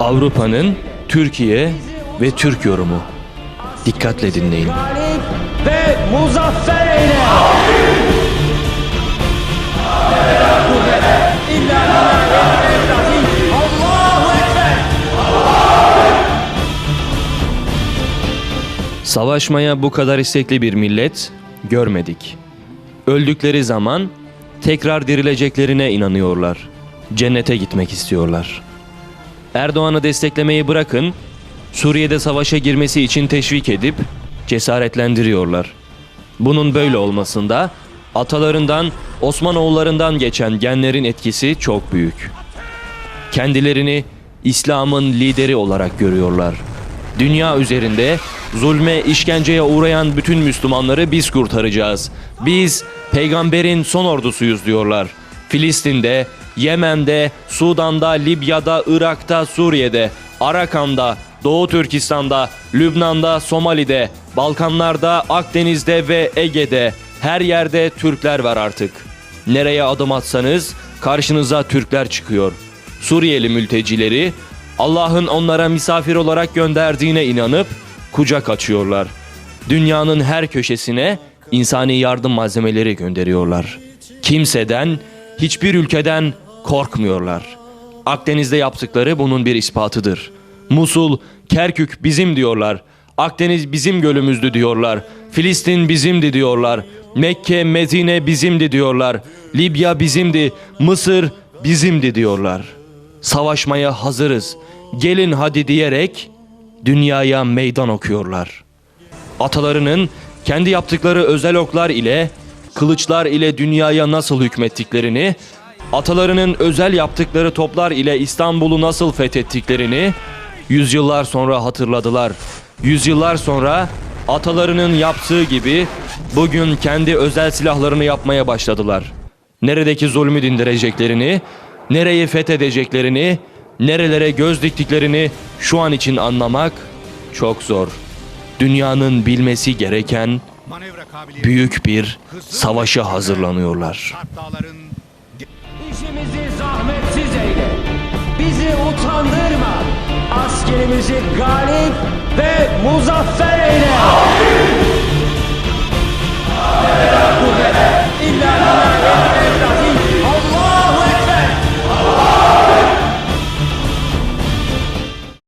Avrupa'nın Türkiye ve Türk yorumu. Dikkatle dinleyin. Ve muzaffer eyle. Savaşmaya bu kadar istekli bir millet görmedik. Öldükleri zaman tekrar dirileceklerine inanıyorlar. Cennete gitmek istiyorlar. Erdoğan'ı desteklemeyi bırakın, Suriye'de savaşa girmesi için teşvik edip cesaretlendiriyorlar. Bunun böyle olmasında atalarından, Osmanoğullarından geçen genlerin etkisi çok büyük. Kendilerini İslam'ın lideri olarak görüyorlar. Dünya üzerinde zulme, işkenceye uğrayan bütün Müslümanları biz kurtaracağız. Biz peygamberin son ordusuyuz diyorlar. Filistin'de, Yemen'de, Sudan'da, Libya'da, Irak'ta, Suriye'de, Arakan'da, Doğu Türkistan'da, Lübnan'da, Somali'de, Balkanlar'da, Akdeniz'de ve Ege'de her yerde Türkler var artık. Nereye adım atsanız karşınıza Türkler çıkıyor. Suriyeli mültecileri Allah'ın onlara misafir olarak gönderdiğine inanıp kucak açıyorlar. Dünyanın her köşesine insani yardım malzemeleri gönderiyorlar. Kimseden, hiçbir ülkeden korkmuyorlar. Akdeniz'de yaptıkları bunun bir ispatıdır. Musul, Kerkük bizim diyorlar. Akdeniz bizim gölümüzdü diyorlar. Filistin bizimdi diyorlar. Mekke, Medine bizimdi diyorlar. Libya bizimdi. Mısır bizimdi diyorlar. Savaşmaya hazırız. Gelin hadi diyerek dünyaya meydan okuyorlar. Atalarının kendi yaptıkları özel oklar ile, kılıçlar ile dünyaya nasıl hükmettiklerini, atalarının özel yaptıkları toplar ile İstanbul'u nasıl fethettiklerini yüzyıllar sonra hatırladılar. Yüzyıllar sonra atalarının yaptığı gibi bugün kendi özel silahlarını yapmaya başladılar. Neredeki zulmü dindireceklerini, nereyi fethedeceklerini, nerelere göz diktiklerini şu an için anlamak çok zor. Dünyanın bilmesi gereken büyük bir savaşa hazırlanıyorlar. İşimizi zahmetsiz eyle. Bizi utandırma. Askerimizi galip ve muzaffer